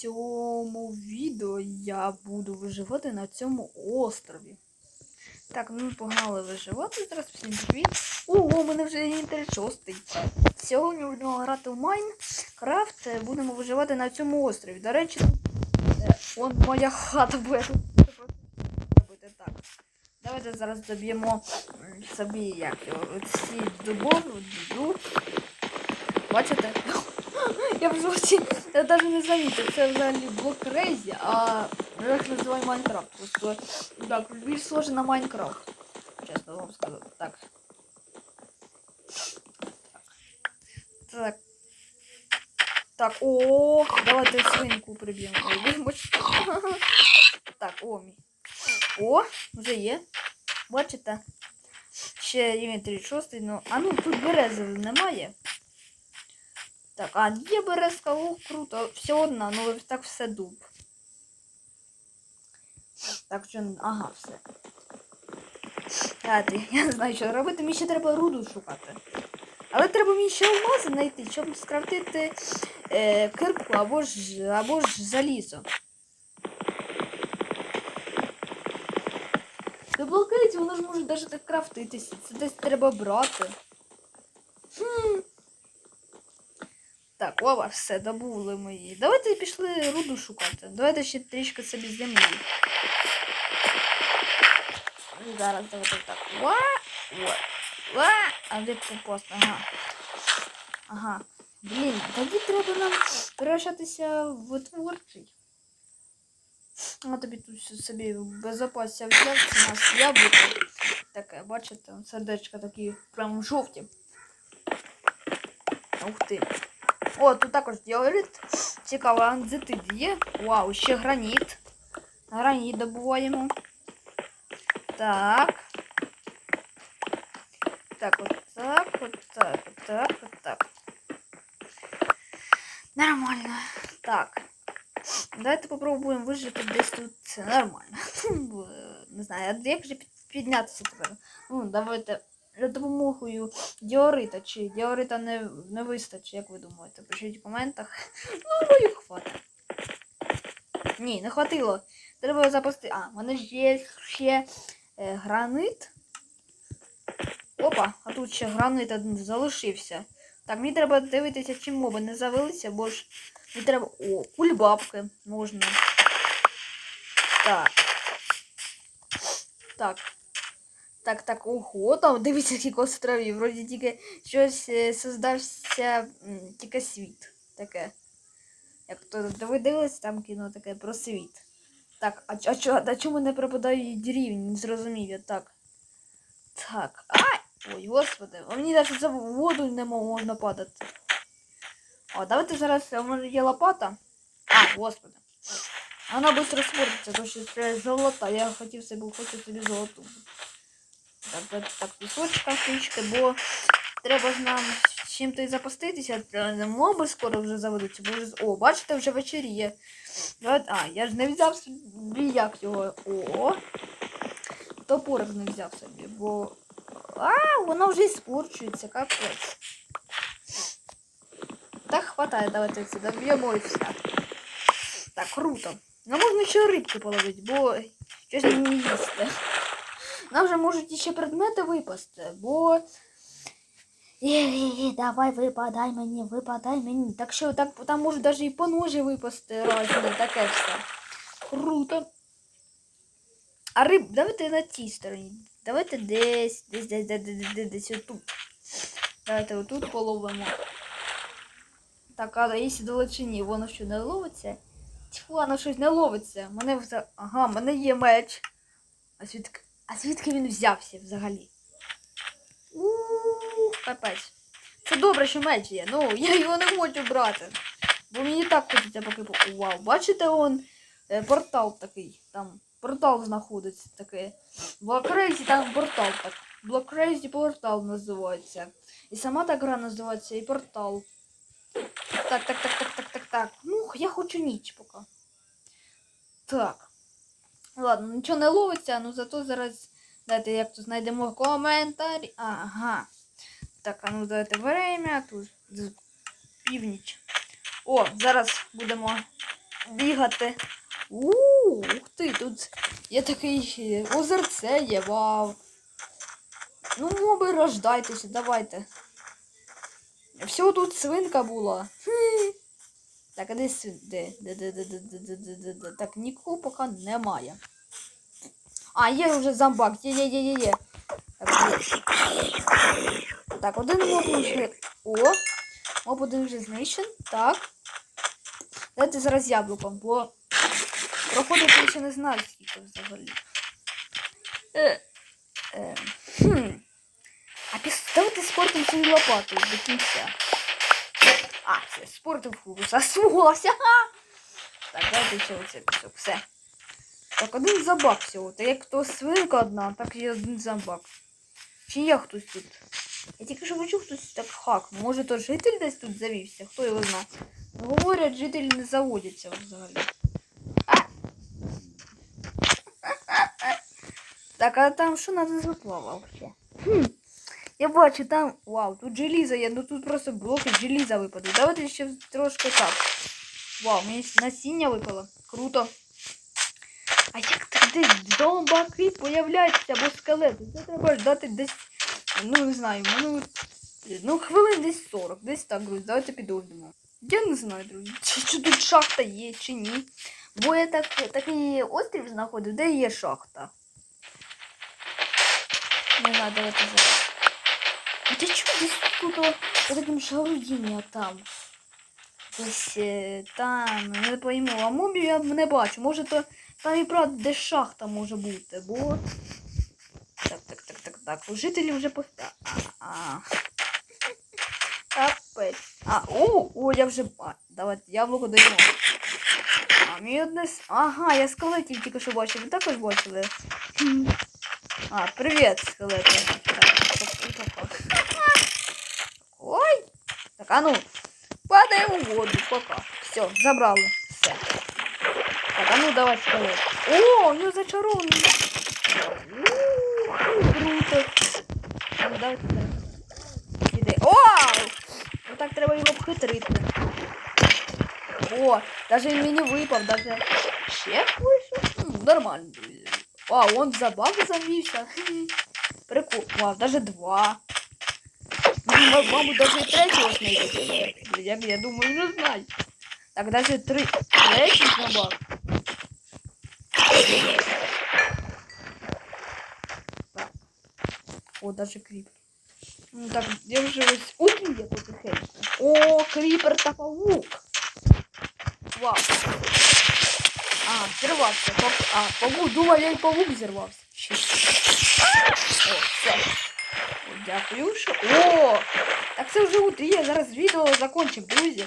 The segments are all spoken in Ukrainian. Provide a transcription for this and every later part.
цьому відео я буду виживати на цьому острові. Так, ну ми погнали виживати. Зараз всім привіт. Ого, у мене вже інтер 6. Сьогодні будемо грати в Майнкрафт. Будемо виживати на цьому острові. До речі, е, вон моя хата буде робити так. Давайте зараз доб'ємо собі як його, ці дубов, дуду. Бачите? Я в жовті, я навіть не замітив, це взагалі блок Крейзі, а я їх Майнкрафт. Просто так, більш схоже на Майнкрафт. Чесно вам скажу. Так. Так. Так, о, давайте свинку. Ой. Так, о. О, вже є. Бачите? Ще рівень 36, ну, а ну тут берези немає. Так, а є березка, о, круто. Все одна, ну так все дуб. Так, що, ага, все. Давайте, я не знаю, що робити, мені ще треба руду шукати. Але треба мені ще алмази знайти, щоб скрафтити е, кирку або ж, або ж залізо. Блокається, воно ж може навіть так крафтитися. Це десь треба брати. Хм. Так, ова, все, добули мої. Давайте пішли руду шукати. Давайте ще трішки собі землі. Ну, Зараз давайте так. Ва! Ва! Ва! А де компост? Ага. Ага. Блін, тоді треба нам перевчатися в творчий. А тобі тут собі безопасся взяв, у нас яблуко. Таке, бачите, сердечко такі прям жовті. Ух ти. О, тут також діорит. Цікаво, анзитид є. Вау, ще граніт. Граніт добуваємо. Так. Так, от так, от так, от так, от так. Нормально. Так. Давайте попробуємо вижити десь тут. Це нормально. Бо, Не знаю, а як же під- піднятися тепер? Ну, давайте За допомогою діорита чи діорита не, не вистачить, як ви думаєте? Пишіть в коментах. Ну, мою хватить. Ні, не хватило. Треба запасти. А, в мене ж є ще е, гранит. Опа, а тут ще гранит один залишився. Так, мені треба дивитися, чи моби не завелися, бо ж мені треба. О, кульбабки можна. Так. Так. Так, так, ого, там дивіться, скільки островів. Вроді тільки щось е, создався тільки світ. Таке. Як то ви дивились там кіно таке про світ. Так, а, а, чо, а чому не пропадають рівні? Не зрозумів я так. Так. Ай! Ой, господи, а мені навіть за воду не мо- можна падати. О, давайте зараз у мене є лопата. А, господи. Вона швидко спортиться, тому що це золота. Я хотів собі, хочу собі золоту. Так, так, так, пісочка трішки, бо треба ж нам чим-то і запаститися. Е, Моби скоро вже заведуться. Бо вже... О, бачите, вже вечеріє. Давайте- А, я ж не взяв собі як його. О. Топорик не взяв собі, бо. А, воно вже і спорчується, капець. Так, хватає, давайте це доб'ємо і все. Так, круто. Ну можна ще рибки половити, бо щось мені їсти. Нам вже можуть іще предмети випасти, бо. Е-е-е, давай випадай мені, випадай мені. Так що так, там можуть навіть і по ножі випасти разні, таке все. Круто. А риб, давайте на тій стороні. Давайте десь, десь, десь, десь, десь, десь, десь отут. Давайте отут половимо. Так, а якщо далечині воно що не ловиться? Тьфу, воно щось не ловиться. Мене вза... Ага, мене є меч. А звідки, а звідки він взявся взагалі? Ууу, капець. Це добре, що меч є. Ну, я його не хочу брати. Бо мені так хочеться поки по- Вау, бачите, он е, портал такий. Там портал знаходиться такий. Crazy там портал так. Crazy портал називається. І сама та гра називається і портал. Так, так, так, так, так, так, так. Ну, я хочу ніч поки. Так. Ладно, нічого не ловиться, ну зато зараз. Дайте як тут знайдемо коментарі. Ага. Так, а ну давайте время. Тут північ. О, зараз будемо бігати. У, Ух ти, тут є такий озерце є, вау. Ну, моби, рождайтеся, давайте. Всього тут свинка була. Так, а де сюди. Так, нікого поки немає. А, є вже зомбак. Є, є, є, є, є. Так, є. Так, один моб вже... О! Моб один вже знищен. Так. Давайте зараз яблуком, бо проходити ще не знаю, скільки взагалі. Е, е, хм. А після давайте спортом свою лопату до кінця. А, все, фокус освоївся. Ха! Так, давайте ще оце пісок. Все. Так, один зомбак всього. Та як то свинка одна, так і один зомбак. Чи є хтось тут? Я тільки що почув хтось так хакнув. Може то житель десь тут завівся, хто його знає. Ну, говорять, жителі не заводяться взагалі. А! Так, а там що надо заплава вообще? Хм. Я бачу, там. Вау, тут желізо є, ну тут просто блоки желіза випадуть. Давайте ще трошки так. Вау, мені насіння випало. Круто. А як тоді зомбаки появляються або скелети? Це треба ждати десь. Ну не знаю, ну, ну хвилин десь 40, десь так, друзі, давайте підождемо. Я не знаю, друзі, чи, чи тут шахта є, чи ні. Бо я так, такий острів знаходив, де є шахта. Не знаю, давайте зараз. А ти чого десь тут о, за таким шарудіння там? Десь е, там, не пойму, а мобів я не бачу. Може то там і правда де шахта може бути, бо. Так, так, так, так, так. У жителів вже по. А, а. Капець. А, о, о, я вже. А, давайте яблуко даємо. А, мені одне. Ага, я скелетів тільки що бачив. Ви також бачили? А, привіт, скелети. а ну, падаємо в воду, пока. Все, забрали. Все. Так, а ну давай скелет. О, ну зачарований. Ух, круто. Ну, давайте так. Іди. О! Ну так треба його обхитрити. О, даже він мені випав, даже чек вийшов. Ну, нормально, друзі. А, он за баги завівся. Хе-хе. Прикол. Вау, даже два. маму даже и третьего снайпера. Я, я думаю, не знать. Так даже три третий набор. Так. О, даже крипер. Ну так, где же вы утренние потихоньку? О, крипер-то паук. Вау. А, взорвался. А, паук, думали, паук взорвался. О, все. Дякую. О! Так це вже утро. Я зараз відео закончив, друзі.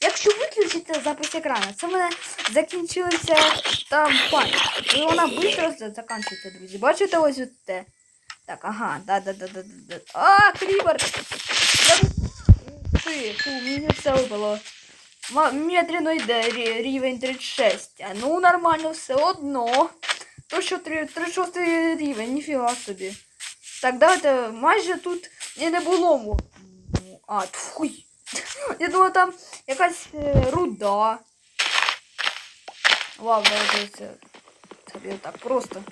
Якщо виключити запис екрану, це в мене закінчилася там пам'ять. І вона швидко закінчується, друзі. Бачите ось те. Так, ага, да, да, да, да, да. да. А, крібер! Ух Ти, мені все випало. Медленно йде рівень 36. А ну нормально, все одно. То що 36 рівень, ніфіга собі. Так, давайте майже тут і не було. А, тфуй. Я думала, там якась е, руда. Давайте це. Це так просто.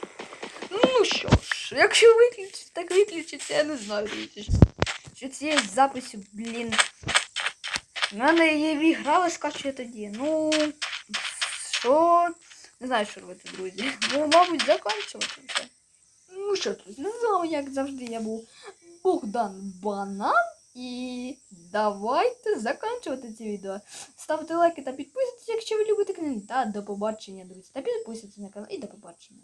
Ну що ж, якщо виключити, так виключити, я не знаю. Що цієї запису, блін. У мене є в грали скачує тоді. Ну. Що? Не знаю, що робити, друзі. Ну, мабуть, закінчувати. Ну що, друзі, не знаю, як завжди я був Богдан Банан. І давайте закінчувати це відео. Ставте лайки та підписуйтесь, якщо ви любите книги. Та до побачення, друзі. Та підписуйтесь на канал і до побачення.